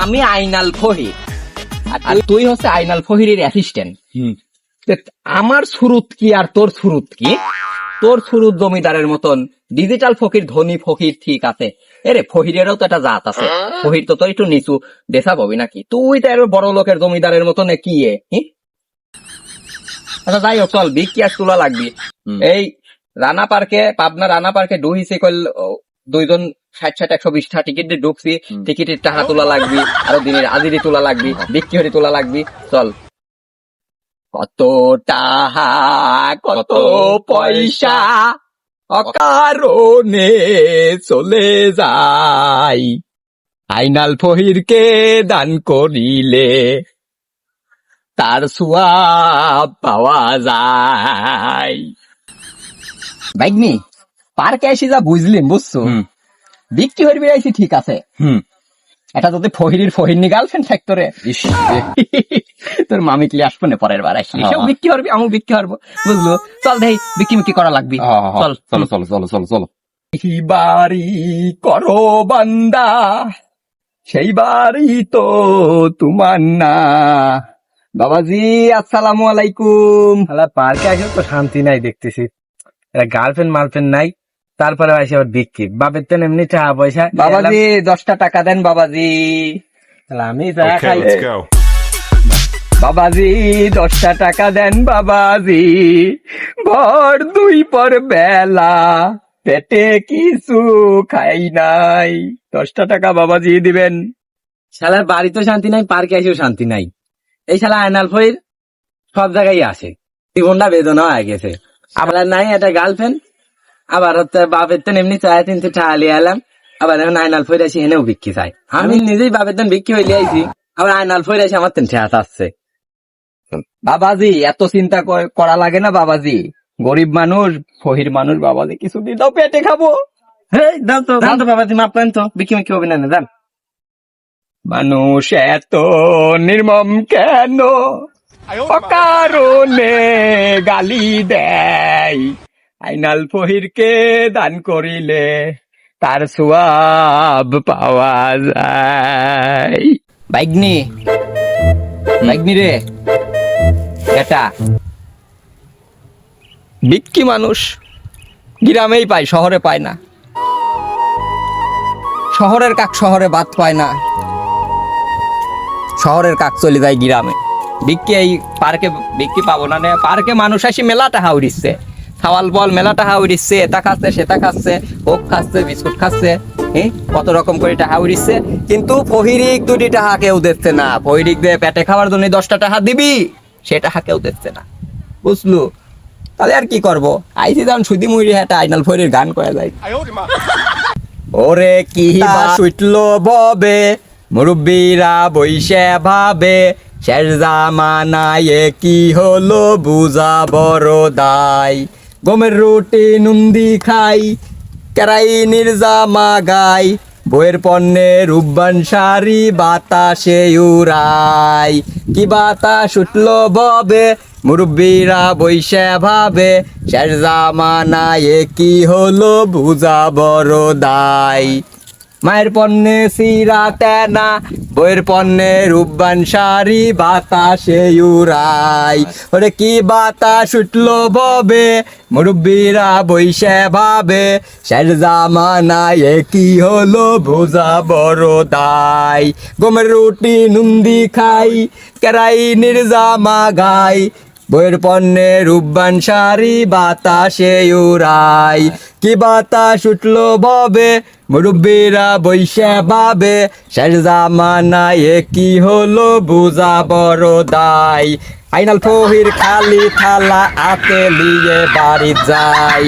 আমি আইনাল ফহির। আর তুই হচ্ছে আইনাল ফহিরের অ্যাসিস্ট্যান্ট আমার সুরুত কি আর তোর সুরুত কি? তোর সুরুত জমিদারের মতন ডিজিটাল ফকির ধনী ফকির ঠিক আছে। এরে ফহিরেরও তো একটা জাত আছে। ফহির তো তোর একটু নিচু। দেশা পাবি নাকি? তুই তো এর বড় লোকের জমিদারের মতন কি এ? আচ্ছা যাই হোক চল বিগ কি আর তোলা লাগবি এই রানা পার্কে পাবনা রানা পার্কে ডুহিসে কল দুইজন ষাট ষাট একশো বিশটা টিকিট দিয়ে ঢুকছি টিকিটের টাকা তোলা লাগবি আরও দিনের আজিরি তোলা লাগবি বিক্রি হয়ে তোলা লাগবি। চল। কত টাহা কত পয়সা অকারণে চলে যায় আইনাল ফহিরকে দান করিলে তার সুয়াব পাওয়া যায়। বাইকনি পার্কে এসে যা বুঝলিম বুঝছ? বিক্রি হয়ে বেড়াইছি ঠিক আছে। এটা যদি ফহিরির ফহিরনি গার্লফ্রেন্ড থাকতো রে। তোর মামি ক্লি আসব না পরের বার আসি সেও বিক্রি করবি আমিও বিক্রি করব বুঝলো? চল দেই বিক্রি মিক্রি করা লাগবি। চল। চলো চলো চলো চলো চলো। বাড়ি করো বান্দা সেই বাড়ি তো তোমার না। বাবাজি আসসালামু আলাইকুম। আলা পার্কে আসলে তো শান্তি নাই দেখতেছি। গার্লফ্রেন্ড মালফ্রেন্ড নাই। তারপরে আসে আবার বিক্রি। বাপের তো এমনি টাকা পয়সা। বাবাজি দশটা টাকা দেন বাবাজি। আমি যা খাই। বাবাজি দশটা টাকা দেন বাবাজি। ভর দুই পর বেলা পেটে কিছু খাই নাই। দশটা টাকা বাবাজি দিবেন। শালার বাড়ি তো শান্তি নাই পার্কে এসেও শান্তি নাই। এই শালা আয়নাল ফরির সব জায়গায় আসে। জীবনটা বেদনা হয়ে গেছে। আবার নাই একটা গার্লফ্রেন্ড আবার হচ্ছে বাপের তো এমনি চায় তিনটে টাকা লিয়ে এলাম। আবার এখন আয়নাল ফইর আসি এনেও বিক্রি চাই আমি নিজেই বাপের তেন বিক্রি হইলে আইছি। আবার আয়নাল ফইর আসি আমার তেন ঠেয়া আসছে। বাবাজি এত চিন্তা করা লাগে না বাবাজি। গরিব মানুষ ফহির মানুষ বাবাজি কিছু দিয়ে দাও পেটে খাব। হেই দাও তো দাও তো বাবা তুমি আপনার তো। বিক্রি মিক্রি হবে না না দাম মানুষ এত নির্মম কেন? অকারণে গালি দেয়। আইনাল ফহিরকে দান করিলে তার সোয়াব পাওয়া যায়। বাইগনি বাইগনি রে এটা বিক্কি মানুষ গ্রামেই পায়, শহরে পায় না। শহরের কাক শহরে বাদ পায় না। শহরের কাক চলে যায় গ্রামে। বিক্রি এই পার্কে বিক্রি পাবো নে পার্কে মানুষ আসি মেলাটা হাউড়িচ্ছে খাওয়াল বল মেলাটা হাউড়িচ্ছে এটা খাচ্ছে সেটা খাচ্ছে কোক খাচ্ছে বিস্কুট খাচ্ছে হ্যাঁ কত রকম করে টাকা উড়িচ্ছে। কিন্তু ফহিরিক দুটি টাকা কেউ দিচ্ছে না। ফহিরিক দিয়ে পেটে খাওয়ার জন্য দশটা টাকা দিবি সে টাকা কেউ দিচ্ছে না। বুঝলু? তাহলে আর কি করব? আইসি যখন সুদি মুড়ি হ্যাঁ আইনাল ফহিরির গান করা যায়। ওরে কি সুইটলো ববে মুরব্বীরা বইসে ভাবে শেষ জামানায় কি হলো বুঝা বড় দায়। গমের রুটি, নুন্দি খাই, কেরাই নির্জামা গাই বইয়ের পণ্যে রূপবান সারি বাতাসে উড়াই। কি বাতাস উঠল ববে, মুরব্বীরা বৈশে ভাবে, শেষ জামানায় কি হলো বুঝা বড় দায়। মায়ের পণ্যে সিরা, তেনা বইয়ের পণ্যে রূপবান শাড়ি, বাতাসে উড়াই। ওরে কি বাতাস উঠল ববে, মুরব্বীরা বইসে ভাবে শেষ জামানায় কি হলো ভোজা বড় দায় গমের রুটি নুন্দি খাই, কেরাই নির্জামা গাই। বইয়ের পণ্যে রূপবান শাড়ি, বাতাসে উড়াই। কি বাতাস উঠল ববে মুরব্বীরা বৈশা ভাবে শেষ জামানায় কি হলো বুঝা বড় দায়। আইনাল ফহির খালি থালা আতে লিয়ে বাড়ি যায়।